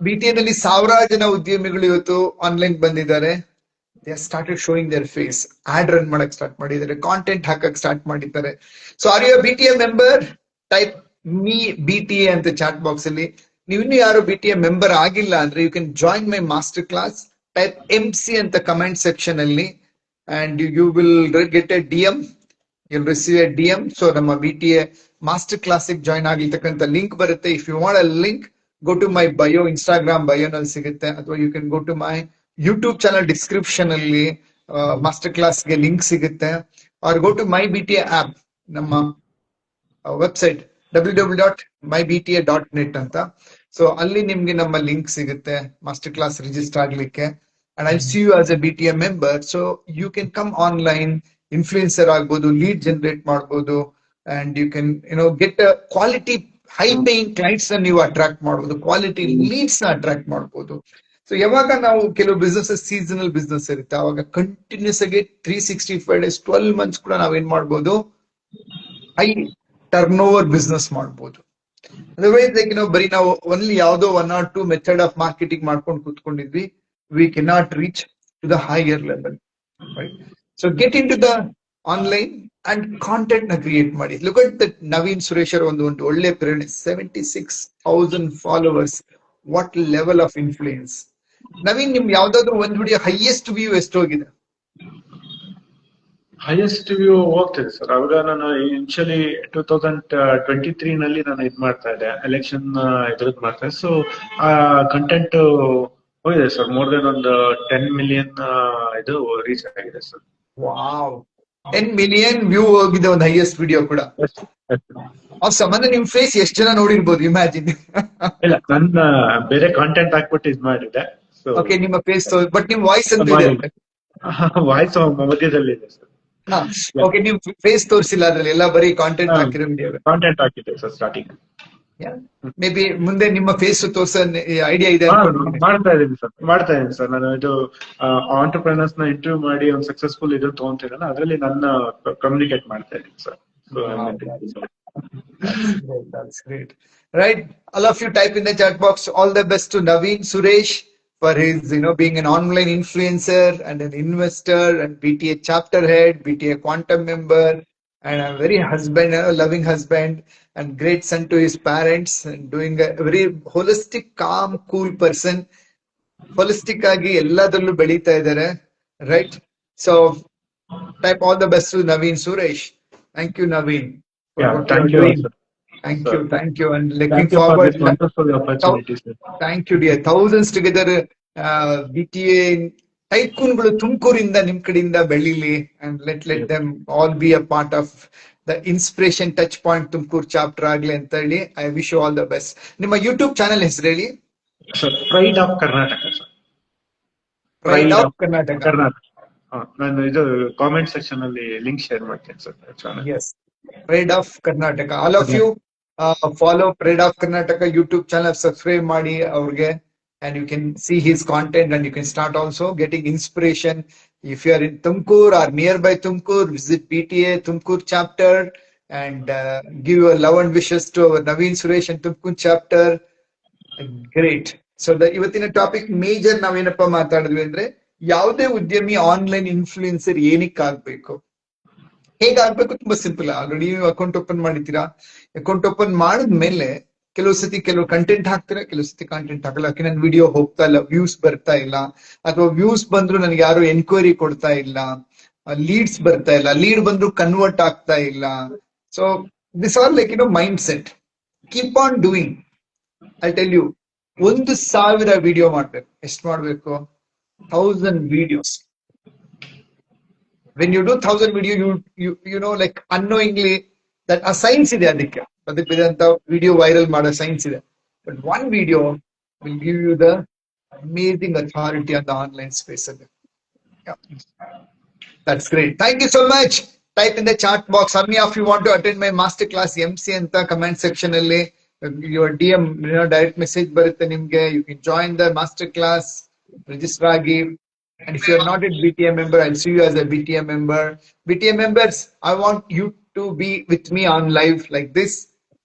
ಬಿ ಟಿ ನಲ್ಲಿ ಸಾವಿರಾರು ಜನ ಉದ್ಯಮಿಗಳು ಇವತ್ತು ಆನ್ಲೈನ್ ಬಂದಿದ್ದಾರೆ. They started showing their face ad run ಮಾಡಕ್ ಸ್ಟಾರ್ಟ್ ಮಾಡಿದ್ದಾರೆ. ಕಾಂಟೆಂಟ್ ಹಾಕಕ್ ಸ್ಟಾರ್ಟ್ ಮಾಡಿದ್ದಾರೆ. So are you B T A member type me B T A ಅಂತ ಚಾಟ್ ಬಾಕ್ಸ್ ಅಲ್ಲಿ. ನೀವು ಇನ್ನು ಯಾರು ಬಿ ಟಿ ಎ ಮೆಂಬರ್ ಆಗಿಲ್ಲ ಅಂದ್ರೆ you can join my master class type M C ಅಂತ ಕಮೆಂಟ್ ಸೆಕ್ಷನ್ ಅಲ್ಲಿ. And you will get a D M you receive a D M so ನಮ್ಮ ಬಿ ಟಿ ಎ ಮಾಸ್ಟರ್ ಕ್ಲಾಸಿಗೆ join ಆಗಿರ್ತಕ್ಕಂಥ link ಬರುತ್ತೆ. If you want a link go to my bio Instagram ಬಯೋನಲ್ಲಿ ಸಿಗುತ್ತೆ. ಅಥವಾ you can go to my YouTube channel description ಅಲ್ಲಿ master ಕ್ಲಾಸ್ಗೆ link ಸಿಗುತ್ತೆ. Or go to my B T app ನಮ್ಮ website W W dot my B T A dot net ಅಂತ. So ಅಲ್ಲಿ ನಿಮ್ಗೆ ನಮ್ಮ ಲಿಂಕ್ ಸಿಗುತ್ತೆ ಮಾಸ್ಟರ್ ಕ್ಲಾಸ್ ರಿಜಿಸ್ಟರ್ ಆಗ್ಲಿಕ್ಕೆ. And I see you as a B T A member so you can come online influencer ಆಗ್ಬೋದು lead generate ಮಾಡ್ಬೋದು. And you can you know get quality high paying clients ನೀವು attract ಮಾಡ್ಬೋದು. Quality ಲೀಡ್ಸ್ನ attract ಮಾಡ್ಬೋದು. So ಯಾವಾಗ ನಾವು ಕೆಲವು business seasonal business ಇರುತ್ತೆ, ಅವಾಗ ಕಂಟಿನ್ಯೂಸ್ ಆಗಿ three sixty five days twelve months ಕೂಡ ನಾವೇನ್ ಮಾಡ್ಬೋದು? ಹೈ ಟರ್ನ್ ಓವರ್ ಬಿಸ್ನೆಸ್ ಮಾಡ್ಬೋದು ಅದರ್ವೈಸ್ ಲೈಕ್ ನಾವು ಬರೀ ನಾವು ಒನ್ಲಿ ಯಾವ್ದೋ one or two method of marketing ಮಾಡ್ಕೊಂಡು ಕೂತ್ಕೊಂಡಿದ್ವಿ we cannot reach to the higher level so get in to the online and ಕಾಂಟೆಂಟ್ನ create ಮಾಡಿ. ಲುಕ್ ಅಟ್ ದಟ್ ನವೀನ್ ಸುರೇಶರ್ ಒಂದು ಒಂದು ಒಳ್ಳೆ ಪ್ರೇರಣೆ seventy six thousand followers what level of influence Naveen ನಿಮ್ ಯಾವ್ದಾದ್ರು ಒಂದ್ ವಿಡಿಯೋ ಹೈಯೆಸ್ಟ್ ವ್ಯೂ ಎಷ್ಟು ಹೋಗಿದೆ ಹೈಯೆಸ್ಟ್ ವ್ಯೂ ಹೋಗ್ತಿದೆ ಸರ್. ಅವಾಗ ನಾನು initially two thousand twenty three ನಲ್ಲಿ ನಾನು ಇದ್ ಮಾಡ್ತಾ ಇದ್ದೆ. ಎಲೆಕ್ಷನ್ ಇದ್ರದ್ದು ಮಾಡ್ತಾ ಇದ್ದೆ. ಸೊ ಆ ಕಂಟೆಂಟ್ ಹೋಗಿದೆ ಸರ್. ಮೋರ್ ದೆನ್ ಒಂದು ಟೆನ್ ಮಿಲಿಯನ್ ಇದು ರೀಚ್ ಆಗಿದೆ sir. Wow ten million view ಹೋಗಿದೆ ಒಂದು ಹೈಯೆಸ್ಟ್ ವಿಡಿಯೋ ಕೂಡ. ಆ ಸಂಬಂಧ ನಿಮ್ ಫೇಸ್ ಎಷ್ಟು ಜನ ನೋಡಿರ್ಬೋದು? ಇಮ್ಯಾಜಿನ್ ಇಲ್ಲ ನನ್ನ ಬೇರೆ ಕಾಂಟೆಂಟ್ ಹಾಕ್ಬಿಟ್ಟು ಇದ್ ಮಾಡಿದೆ ಸೊ ಓಕೆ ನಿಮ್ಮ ಫೇಸ್ ಬಟ್ ನಿಮ್ ವಾಯ್ಸ್ ಅಂತ ಇದೆ. ವಾಯ್ಸ್ ಮಧ್ಯದಲ್ಲಿ ಇದೆ ಸರ್ ಓಕೆ ನೀವು ಫೇಸ್ ತೋರಿಸಿಲ್ಲ ಅದ್ರಲ್ಲಿ ಎಲ್ಲ ಬರೀ ಕಾಂಟೆಂಟ್ ಹಾಕಿರೋ ವಿಡಿಯೋ ಕಾಂಟೆಂಟ್ ಹಾಕಿದೆ ಸರ್ ಸ್ಟಾರ್ಟಿಂಗ್ ಮೇ ಬಿ ಮುಂದೆ ನಿಮ್ಮ ಫೇಸ್ ತೋರ್ಸೋ ಐಡಿಯಾ ಇದೆ. ಮಾಡ್ತಾ ಇದ್ದೀನಿ ಸರ್ ಮಾಡ್ತಾ ಇದ್ದೀನಿ ಸರ್ ನಾನು ಇದು ಆಂಟರ್ಪ್ರಿನರ್ಸ್ನ ಇಂಟರ್ವ್ಯೂ ಮಾಡಿ ಒಂದು ಸಕ್ಸಸ್ಫುಲ್ ಇದು ತಗೊಂತಿರಲ್ಲ ಅದರಲ್ಲಿ ನನ್ನ ಕಮ್ಯುನಿಕೇಟ್ ಮಾಡ್ತಾ ಇದೀನಿ sir right great. Of you type in the chat box all the best Naveen Suresh for his, you know, being an online influencer and an investor and BTA chapter head, BTA quantum member, and a very husband, a loving husband, and great son to his parents, and doing a very holistic, calm, cool person. Holistic ಆಗಿ ಎಲ್ಲದರಲ್ಲೂ ಬೆಳೀತಾ ಇದ್ದಾರೆ right so type all the best Naveen Suresh thank you Naveen Yeah, thank you. sir. Thank you thank you looking Thank forward. you for wonderful opportunity, sir. Thank you, dear. Thousands together, uh, BTA ಟೈಕೂನ್ಗಳು ತುಮಕೂರಿಂದ ನಿಮ್ ಕಡೆಯಿಂದ ಬೆಳೀಲಿ and let let them all be a part of the inspiration touch point Tumakuru chapter ಆಗ್ಲಿ ಅಂತ ಹೇಳಿ I wish all the best ನಿಮ್ಮ YouTube channel ಹೆಸರು ಹೇಳಿ pride of Karnataka, pride of Karnataka Karnataka ನಾನು ಇದು ಕಾಮೆಂಟ್ ಸೆಕ್ಷನ್ ಅಲ್ಲಿ link share ಮಾಡ್ತೇನೆ sir pride of Karnataka all of All of pride of Karnataka YouTube channel subscribe ಮಾಡಿ ಅವ್ರಿಗೆ and you can see his content and you can start also getting inspiration. If you are in Tumkur or nearby Tumkur, visit PTA Tumkur chapter and uh, give your love and wishes to our Naveen Suresh and Tumkur chapter. Great. So ಇವತ್ತಿನ topic major ನಾವೇನಪ್ಪ ಮಾತಾಡಿದ್ವಿ ಅಂದ್ರೆ ಯಾವುದೇ ಉದ್ಯಮಿ online influencer ಏನಕ್ಕೆ ಆಗ್ಬೇಕು ಹೇಗಾಗ್ಬೇಕು ತುಂಬಾ ಸಿಂಪಲ್ ಆಲ್ರೆಡಿ ಅಕೌಂಟ್ ಓಪನ್ ಮಾಡಿದ್ದೀರಾ? ಅಕೌಂಟ್ ಓಪನ್ ಮಾಡಿದ್ಮೇಲೆ ಕೆಲವು ಸತಿ ಕೆಲವು ಕಂಟೆಂಟ್ ಹಾಕ್ತೀರಾ? ಕೆಲವು ಸತಿ ಕಂಟೆಂಟ್ ಹಾಕಲ್ಲ. ನನ್ನ ವಿಡಿಯೋ ಹೋಗ್ತಾ ಇಲ್ಲ ವ್ಯೂಸ್ ಬರ್ತಾ ಇಲ್ಲ. ಅಥವಾ ವ್ಯೂಸ್ ಬಂದ್ರು ನನಗೆ ಯಾರು ಎನ್ಕ್ವೈರಿ ಕೊಡ್ತಾ ಇಲ್ಲ. ಲೀಡ್ಸ್ ಬರ್ತಾ ಇಲ್ಲ. ಲೀಡ್ ಬಂದ್ರು ಕನ್ವರ್ಟ್ ಆಗ್ತಾ ಇಲ್ಲ. So this are like you know mind set keep on doing I tell you ಒಂದು ಸಾವಿರ ವಿಡಿಯೋ ಮಾಡ್ಬೇಕು. ಎಷ್ಟು ಮಾಡ್ಬೇಕು? Thousand videos when you do thousand video you you you know like annoyingly that ಆ science ಇದೆ ಅದಕ್ಕೆ ಅದಕ್ಕೆ ಬಿದಂತ ವಿಡಿಯೋ ವೈರಲ್ ಮಾಡೋ ಸೈನ್ಸ್ ಇದೆ but one video will give you the amazing authority on the online space ಅಲ್ಲಿ That's great. Thank you so much. Type in the chat box. How many of you want to attend my masterclass MC ಅಂತ comment section ಅಲ್ಲಿ your DM you know, direct message ಬರುತ್ತೆ ನಿಮ್ಗೆ you can join the masterclass register ಆಗಿ and if you're not a BTM member I'll see you as a BTM member BTM members I want you to be with me on live like this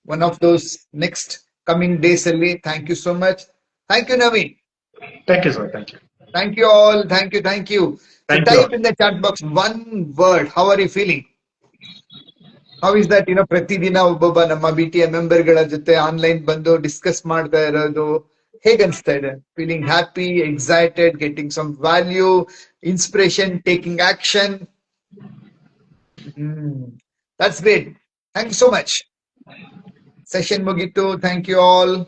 one of those next coming days ಅಲ್ಲಿ thank you so much thank you Naveen thank you sir thank you Thank you all. Thank you. Thank you. So Thank type you. in the chat box one word. How are you feeling? How is that? You know, ಪ್ರತಿದಿನ ಒಬ್ಬೊಬ್ಬ ನಮ್ಮ B T A member ಗಳ ಜೊತೆ online ಬಂದು discuss ಮಾಡ್ತಾ ಇರೋದು Hagenstedt, feeling happy, excited, getting some value, inspiration, taking action. Mm, that's great. Thank you so much. Session Mugitu. Thank you all.